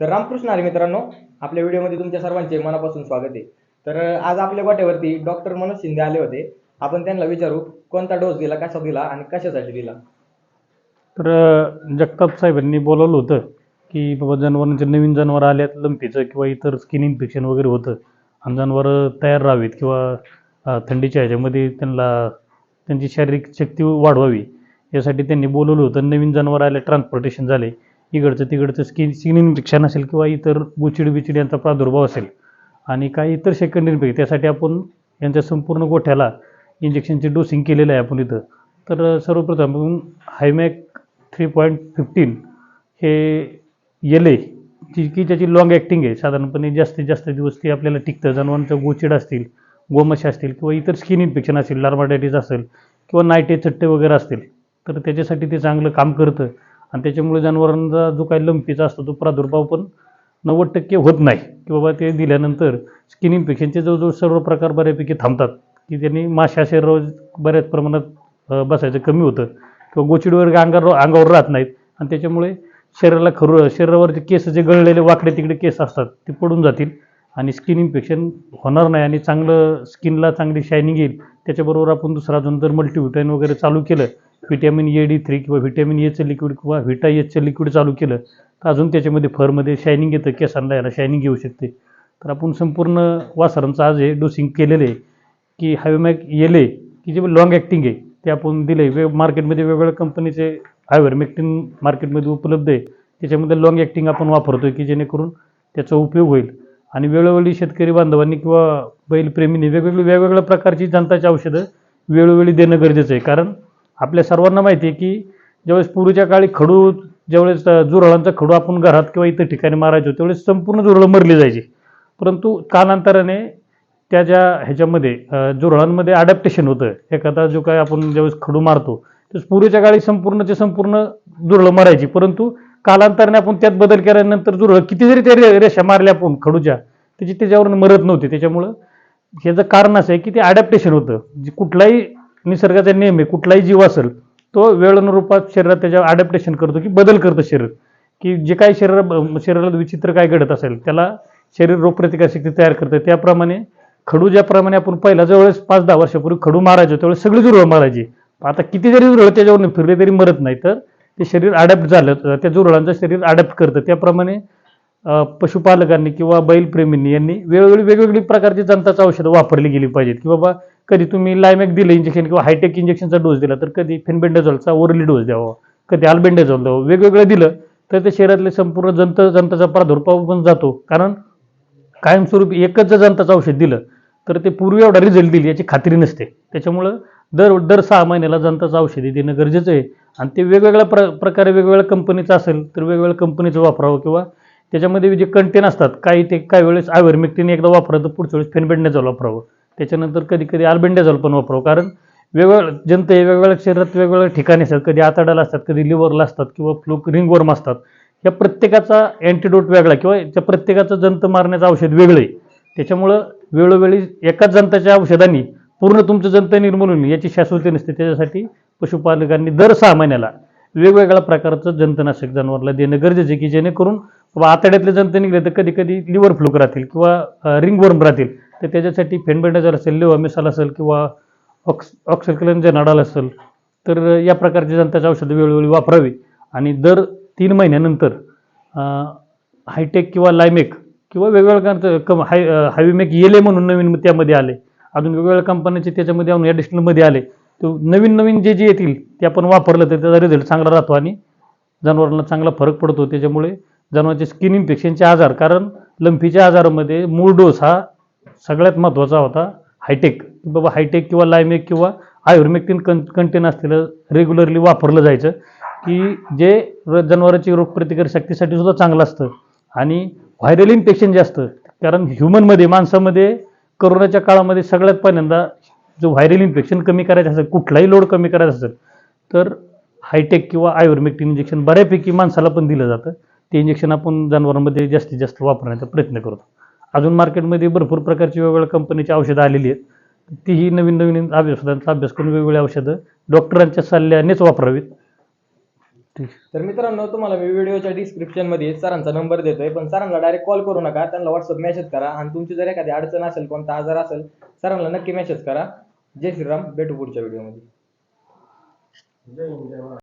तर रामकृष्ण हरी मित्रांनो आपल्या व्हिडिओमध्ये तुमच्या सर्वांचे मनापासून स्वागत आहे. तर आज आपल्या वाटेवरती डॉक्टर मनोज शिंदे आले होते. आपण त्यांना विचारू कोणता डोस दिला कसा दिला आणि कशासाठी दिला? तर जगताप साहेबांनी बोलवलं होतं की बाबा जनावरांचे नवीन जनावर आल्यात लंपीचं किंवा इतर स्किन इन्फेक्शन वगैरे होतं. आणि जनावरं तयार राहावीत किंवा थंडीच्या ह्याच्यामध्ये त्यांना त्यांची शारीरिक शक्ती वाढवावी. यासाठी त्यांनी बोलवलं होतं नवीन जनावर आले ट्रान्सपोर्टेशन झाले. इकडचं तिकडचं स्किन स्किन इन्फेक्शन असेल किंवा इतर बुचिड बिचिड यांचा प्रादुर्भाव असेल आणि काही इतर सेकंड इन्फेक्शन त्यासाठी आपण यांच्या संपूर्ण गोठ्याला इंजेक्शनचे डोसिंग केलेलं आहे आपण इथं. तर सर्वप्रथम हायमॅक थ्री पॉईंट फिफ्टीन हे येले जी की त्याची लॉंग ॲक्टिंग आहे साधारणपणे जास्तीत जास्त दिवस ती आपल्याला टिकतं. जनावरांचं गोचिड असतील गोमश असतील किंवा इतर स्किन इन्फेक्शन असेल लार्माटायटिस असेल किंवा नायटे चट्टे वगैरे असतील तर त्याच्यासाठी ते चांगलं काम करतं. आणि त्याच्यामुळे जनावरांचा जो काही लंपीचा असतो तो प्रादुर्भाव पण नव्वद टक्के होत नाही. की बाबा ते दिल्यानंतर स्किन इन्फेक्शनचे जवळजवळ सर्व प्रकार बऱ्यापैकी थांबतात. की त्यांनी माशा शरीरावर बऱ्याच प्रमाणात बसायचं कमी होतं. किंवा गोचिडीवर अंगावर अंगावर राहत नाहीत. आणि त्याच्यामुळे शरीराला खरू शरीरावरचे केस जे गळलेले वाकडे तिकडे केस असतात ते पडून जातील. आणि स्किन इन्फेक्शन होणार नाही आणि चांगलं स्किनला चांगली शायनिंग येईल. त्याच्याबरोबर आपण दुसरा अजून जर मल्टीव्हिटॅन वगैरे चालू केलं व्हिटॅमिन ए डी थ्री किंवा व्हिटॅमिन एचं लिक्विड किंवा व्हिटा एचं लिक्विड चालू केलं तर अजून त्याच्यामध्ये फरमध्ये शायनिंग येतं केसांना याला शायनिंग येऊ शकते. तर आपण संपूर्ण वासरांचं आज हे डोसिंग केलेलं आहे की हायवेमॅक येले की जे लॉंग ॲक्टिंग आहे ते आपण दिले वे मार्केटमध्ये वेगवेगळ्या कंपनीचे हायवरमेक्टिन मार्केटमध्ये उपलब्ध आहे. त्याच्यामध्ये लॉंग ॲक्टिंग आपण वापरतो की जेणेकरून त्याचा उपयोग होईल. आणि वेळोवेळी शेतकरी बांधवांनी किंवा बैलप्रेमींनी वेगवेगळी वेगवेगळ्या प्रकारची जनताची औषधं वेळोवेळी देणं गरजेचं आहे. कारण आपल्या सर्वांना माहिती आहे की ज्यावेळेस पूर्वीच्या काळी खडू ज्यावेळेस जुरळांचा खडू आपण घरात किंवा इतर ठिकाणी मारायचो त्यावेळेस संपूर्ण जुरळं मरली जायची. परंतु कालांतराने त्या ज्या ह्याच्यामध्ये जुरळांमध्ये अडॅप्टेशन होतं. एखादा जो काय आपण ज्यावेळेस खडू मारतो त्यावेळेस पूर्वीच्या काळी संपूर्णचे संपूर्ण जुरळं मारायची. परंतु कालांतराने आपण त्यात बदल केल्यानंतर जुरळं किती जरी त्या रेषा मारल्या आपण खडूच्या. त्याची त्याच्यावर मरत नव्हती. त्याच्यामुळं ह्याचं कारण असं आहे की ते अडॅप्टेशन होतं. जे कुठलाही निसर्गाचा नियम आहे कुठलाही जीव असेल तो वेळानुरूपात शरीरात त्याच्या अडॅप्टेशन करतो की बदल करतं शरीर. की जे काही शरीर शरीराला विचित्र काय घडत असेल त्याला शरीर रोगप्रतिकारशक्ती तयार करतं. त्याप्रमाणे खडू ज्याप्रमाणे आपण पहिला जवळच पाच दहा वर्षापूर्वी खडू मारायचो त्यावेळेस सगळी जुरळं मारायची. आता किती जरी जुरळ त्याच्यावर फिरले तरी मरत नाही तर ते शरीर अडॅप्ट झालं त्या जुरळांचं शरीर अडॅप्ट करतं. त्याप्रमाणे पशुपालकांनी किंवा बैलप्रेमींनी यांनी वेळोवेळी वेगवेगळी प्रकारची जनताचं औषधं वापरली गेली पाहिजेत. की बाबा कधी तुम्ही लायमॅक दिलं इंजेक्शन किंवा हायटेक इंजेक्शनचा डोस दिला तर कधी फेनबेंडाझॉलचा ओरली डोस द्यावा कधी अल्बेंडाझॉल द्यावं वेगवेगळं दिलं तर ते शरीरातले संपूर्ण जंत जंताचा प्रादुर्भाव पण जातो. कारण कायमस्वरूपी एकच जर जंताचं औषध दिलं तर ते पूर्वी एवढा रिझल्ट दिली याची खात्री नसते. त्याच्यामुळं दर दर सहा महिन्याला जंताचं औषधी देणं गरजेचं आहे. आणि ते वेगवेगळ्या प्र प्रकारे वेगवेगळ्या कंपनीचं असेल तर वेगवेगळ्या कंपनीचं वापरावं किंवा त्याच्यामध्ये जे कंटेन असतात काही ते काही वेळेस आयुर्मेक्टिन एकदा वापरावं तर पुढच्या वेळेस फेनबेंडाझॉल वापरावं. त्याच्यानंतर कधी कधी अल्बेंडाझॉल पण वापरावं कारण वेगवेगळ्या जनते वेगवेगळ्या शरीरात वेगवेगळ्या ठिकाणी असतात. कधी आतड्याला असतात कधी लिव्हरला असतात किंवा फ्लू रिंगवर्म असतात. या प्रत्येकाचा अँटीडोट वेगळा किंवा त्या प्रत्येकाचं जंत मारण्याचं औषध वेगळं आहे. त्याच्यामुळं वेळोवेळी एकाच जंताच्या औषधांनी पूर्ण तुमचं जंत निर्मूलन होईल. याची शाश्वती नसते. त्याच्यासाठी पशुपालकांनी दर सहा महिन्याला वेगवेगळ्या प्रकारचं जंतनाशक जनावरला देणं गरजेचं आहे की जेणेकरून बाबा आतड्यातले जंत निघले तर कधी कधी लिव्हर फ्लूक राहतील किंवा रिंगवर्म राहतील. तर त्याच्यासाठी फेनबेंडाजर असेल लेवामिसाल असेल किंवा ऑक्स ऑक्सिक्लन नडाल असेल तर या प्रकारचे जनताचे औषधं वेळोवेळी वापरावी. आणि दर तीन महिन्यानंतर हायटेक किंवा लायमेक किंवा वेगवेगळ्या कम हाय हायवेमेक येले म्हणून नवीन त्यामध्ये आले अजून वेगवेगळ्या कंपन्यांचे त्याच्यामध्ये आणून ॲडिशनलमध्ये आले तो नवीन नवीन जे जे येतील ते आपण वापरलं तर त्याचा रिझल्ट चांगला राहतो आणि जनावरांना चांगला फरक पडतो. त्याच्यामुळे जनावरांचे स्किन इन्फेक्शनचे आजार कारण लंफीच्या आजारामध्ये मूळ डोस हा सगळ्यात महत्त्वाचा होता हायटेक. बाबा हायटेक किंवा लायमेक किंवा आयुर्मेक्टिन कं कंटेन असलेलं रेग्युलरली वापरलं जायचं. की जे र- जनावरांची रोगप्रतिकार शक्तीसाठी सुद्धा चांगलं असतं. आणि व्हायरल इन्फेक्शन जे असतं कारण ह्युमनमध्ये माणसामध्ये करोनाच्या काळामध्ये सगळ्यात पहिल्यांदा जो व्हायरल इन्फेक्शन कमी करायचं असेल कुठलाही लोड कमी करायचा असेल तर हायटेक किंवा आयुर्मेक्टिन इंजेक्शन बऱ्यापैकी माणसाला पण दिलं जातं. ते इंजेक्शन आपण जनावरांमध्ये जास्तीत जास्त वापरण्याचा प्रयत्न करतो. अजून मार्केटमध्ये भरपूर प्रकारची वेगवेगळ्या कंपनीची औषधं आलेली आहेत. तीही नवीन नवीन औषधांचा अभ्यास करून वेगवेगळी औषधं डॉक्टरांच्या सल्ल्यानेच वापरावीत. ठीक तर मित्रांनो तुम्हाला मी व्हिडिओच्या डिस्क्रिप्शनमध्ये सरांचा नंबर देतोय पण सरांना डायरेक्ट कॉल करू नका. त्यांना व्हॉट्सअप मेसेज करा. आणि तुमची जर एखादी अडचण असेल कोणता आजार असेल सरांना नक्की मेसेज करा. जय श्रीराम भेटू पुढच्या व्हिडिओमध्ये